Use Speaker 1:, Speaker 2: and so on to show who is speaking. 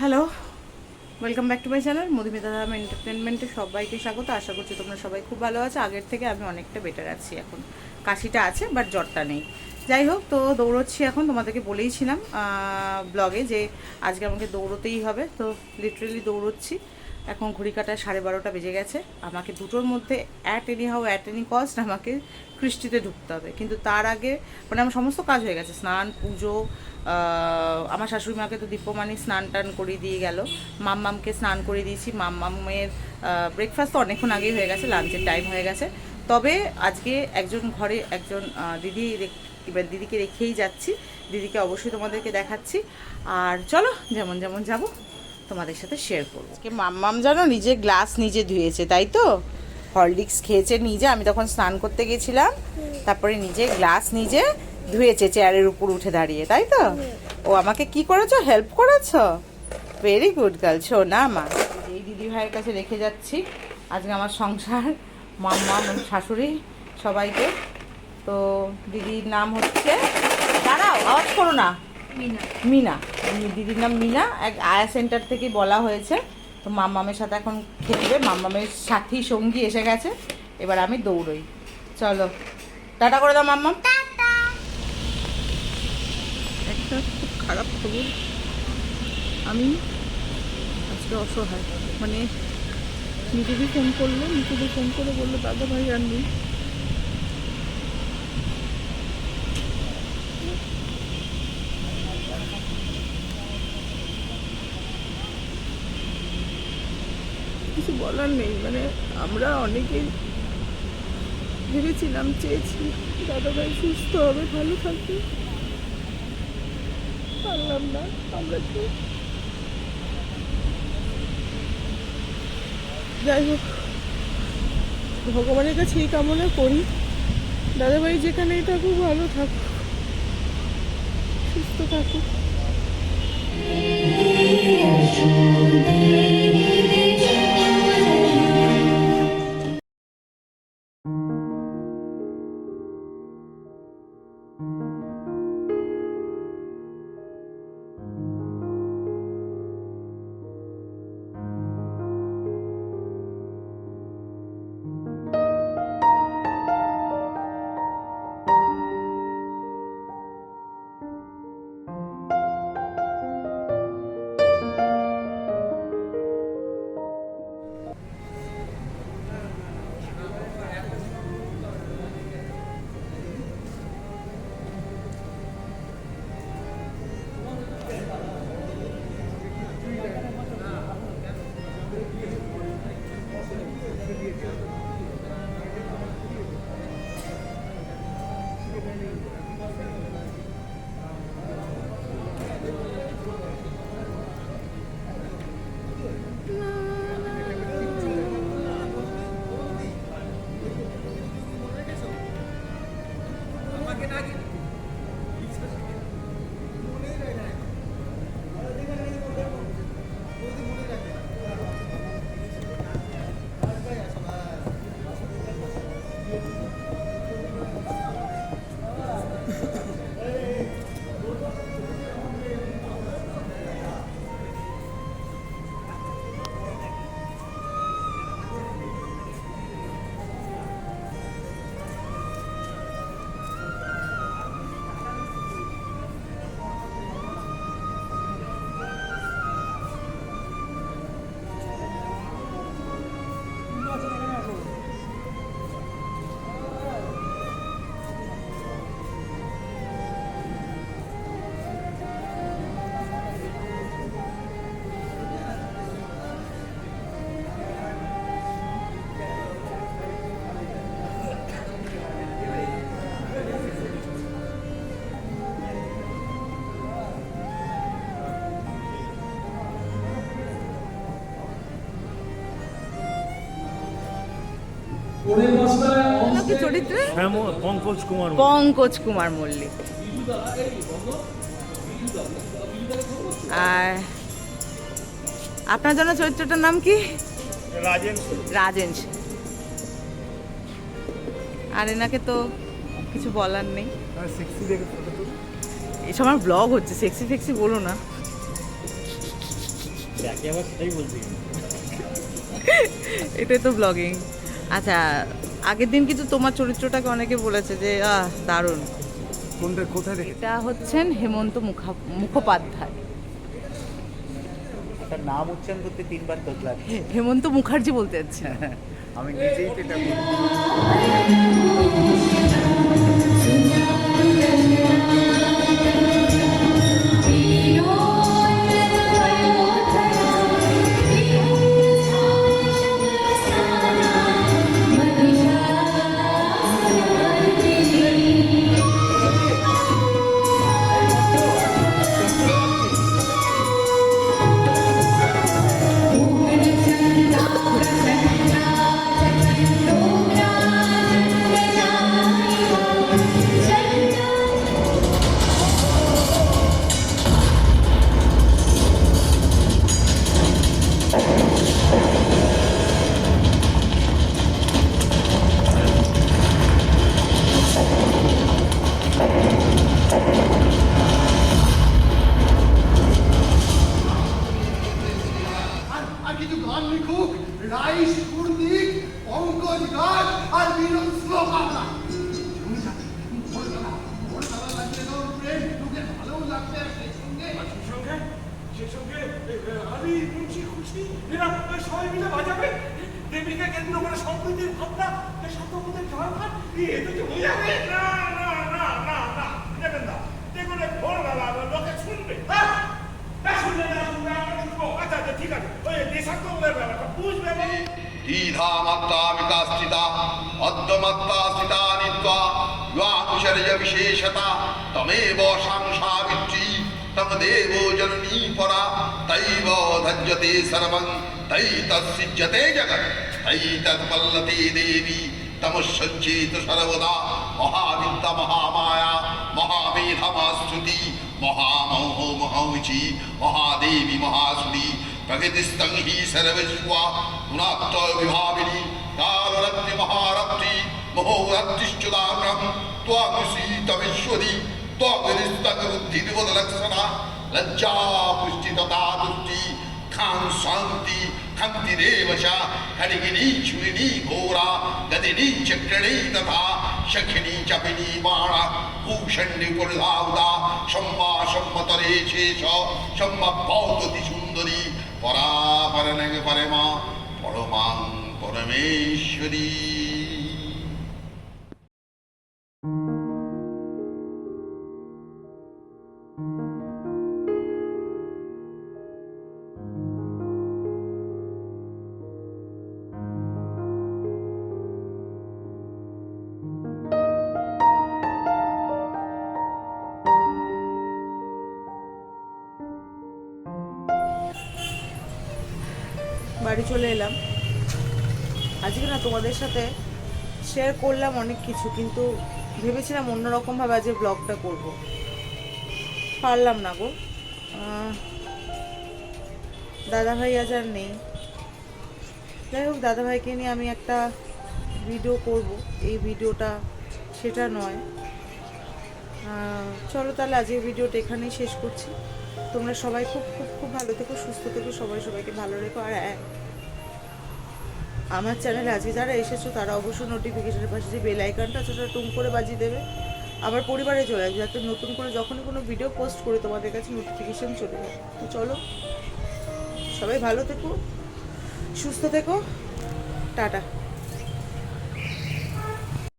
Speaker 1: Hello welcome back to my channel Madhumita Dham এন্টারটেনমেন্টে সবাইকে স্বাগত। আশা করছি তোমরা সবাই খুব ভালো আছো। আগের থেকে আমি অনেকটা বেটার আছি এখন। কাশিটা আছে বাট জ্বরটা নেই। যাই হোক, তো দৌড়চ্ছি এখন, তোমাদেরকে বলেইছিলাম ব্লগে যে আজকে আমাকে দৌড়তেই হবে। তো লিটারেলি দৌড়চ্ছি। এখন ঘড়ি কাটায় সাড়ে বারোটা বেজে গেছে। আমাকে দুটোর মধ্যে at any how at any cost আমাকে কৃষ্টিতে ঢুকতে হবে। কিন্তু তার আগে মানে আমার সমস্ত কাজ হয়ে গেছে। স্নান, পুজো আমার শাশুড়ি মাকে তো দীপমানি স্নান টান করিয়ে দিয়ে গেল। মাম্মামকে স্নান করে দিয়েছি। মাম্মামের ব্রেকফাস্ট তো অনেকক্ষণ আগেই হয়ে গেছে লাঞ্চের টাইম হয়ে গেছে। তবে আজকে একজন ঘরে একজন দিদি এবার দিদিকে রেখেই যাচ্ছি। দিদিকে অবশ্যই তোমাদেরকে দেখাচ্ছি। আর চলো, যেমন যেমন যাব। তোমাদের সাথে শেয়ার করব। মাম্মাম জানো নিজে গ্লাস নিজে ধুয়েছে, তাই তো? হরলিক্স খেয়েছে নিজে, আমি তখন স্নান করতে গেছিলাম, তারপরে নিজে গ্লাস নিজে ধুয়েছে চেয়ারের উপর উঠে দাঁড়িয়ে, তাই তো? ও আমাকে কি করেছ? হেল্প করেছ? ভেরি গুড গার্ল না মা। এই দিদি ভাইয়ের কাছে রেখে যাচ্ছি। আজকে আমার সংসার মাম্মা শাশুড়ি সবাইকে। তো দিদির নাম হচ্ছে, দাঁড়াও, আওয়াজ করো না। মিনা। দিদির নাম মিনা। এক আয়া সেন্টার থেকে বলা হয়েছে। তো মাম্মামের সাথে এখন খেলবে। মাম্মামের সাথী সঙ্গী এসে গেছে। এবার আমি দৌড়ই। চলো। টাটা করে দাও মাম্মাম। একটা খুব খারাপ খবর। আমি আজকে অসহায়। মানে নিজেকে ফোন করল নিজেকে ফোন করে বলল দাদা ভাই আর নেই। কিছু বলার নেই। মানে আমরা অনেকেই ভেবেছিলাম চেয়েছি দাদাভাই সুস্থ হবে, ভালো থাকবে। পারলাম না, আমরা তো যাই হোক, ভগবানের কাছে এই কামনা করি। দাদাভাই যেখানেই থাকুক, ভালো থাকুক, সুস্থ থাকুক। চরিত্রে?
Speaker 2: পঙ্কজ কুমার
Speaker 1: পঙ্কজ কুমার মল্লিক। আর আপনার জন্য চরিত্রটার নাম কি?
Speaker 2: রাজেন
Speaker 1: রাজেন আর এনাকে তো কিছু বলার নেই। এসব আমার ব্লগ হচ্ছে সেক্সি ফেক্সি বলো না।
Speaker 2: সেটাই বলছি।
Speaker 1: এটাই তো ব্লগিং আচ্ছা আগের দিন কিন্তু তোমার চরিত্রটাকে অনেকে বলেছে যে আহ দারুণ।
Speaker 2: কোনটা কোথায়
Speaker 1: এটা হচ্ছেন হেমন্ত মুখা মুখোপাধ্যায়।
Speaker 3: তার নাম উচ্চারণ করতে তিনবার তো
Speaker 1: হে- হেমন্ত মুখার্জি বলতে যাচ্ছে।
Speaker 2: আমি নিজেই তো
Speaker 4: কিছু গান লিখুক, রাইস কুর্দিক পঙ্কজ ঘাট আর মিলন শ্লোক আমরা
Speaker 5: সবাই মিলে বাজাবে। কেন্দ্র করে সম্প্রীতির হয়ে না না না না না দেবেন না। এই ভোরবেলা লোকে শুনবে। হ্যাঁ না না শুনবে শুনব আচ্ছা আচ্ছা ঠিক আছে। ওই দেশাত্মবোধের ব্যাপারটা বুঝবে মানে
Speaker 6: দ্বিধামাত্রা বিকাশিতা অদ্যমাত্রা স্থিতা নিত্বা বিবাহকুশলজ বিশেষতা তমেব সাংসাবিত্রী তম দেব জননী পরা মহাবিদ্যা মহামায়া মহামেধা মহাশ্রুতি महामाया महामेधमास्तुति महामोह महौचि महादेवी महासुरी प्रकृतिस्थं हि सर्वस्वा गुणात्त विभाविनी कालरत्नि महारत्नि महोरत्तिश्चुदाग्रं त्वामसीतमेश्वरी त्वागरिस्तगबुद्धिविवदलक्षणा लज्जा पुष्टि तथा तुष्टि खां शान्ति खन्तिरेव च खड्गिनी छुरिणी घोरा गदिनी चक्रिणी तथा शखिनी चपिनी बाणा भूषण्य पुरुधाउदा सम्मा রয়েছে সম্ভাব্যতী সুন্দরী। পরা পারে পরমা পরমাং পরমেশ্বরী।
Speaker 1: বাড়ি চলে এলাম। আজকে না তোমাদের সাথে শেয়ার করলাম অনেক কিছু, কিন্তু ভেবেছিলাম অন্যরকমভাবে আজকে ব্লগটা করব। পারলাম না গো। দাদাভাই আজ আর নেই। যাই হোক, দাদাভাইকে নিয়ে আমি একটা ভিডিও করব। এই ভিডিওটা সেটা নয়। চলো তাহলে আজকের ভিডিওটা এখানেই শেষ করছি। তোমরা সবাই খুব খুব খুব ভালো থেকো, সুস্থ থেকো, সবাই সবাইকে ভালো রেখো। আর আমার চ্যানেলে আজকে যারা এসেছ, তারা অবশ্যই নোটিফিকেশনের পাশে যে বেল আইকনটা আছে, ওটা টুম করে বাজিয়ে দেবে। আমার পরিবারে চলে আসবে, যাতে নতুন করে যখনই কোনো ভিডিও পোস্ট করি, তোমাদের কাছে নোটিফিকেশন চলে যায়। তো চলো, সবাই ভালো থেকো, সুস্থ থেকো। টাটা।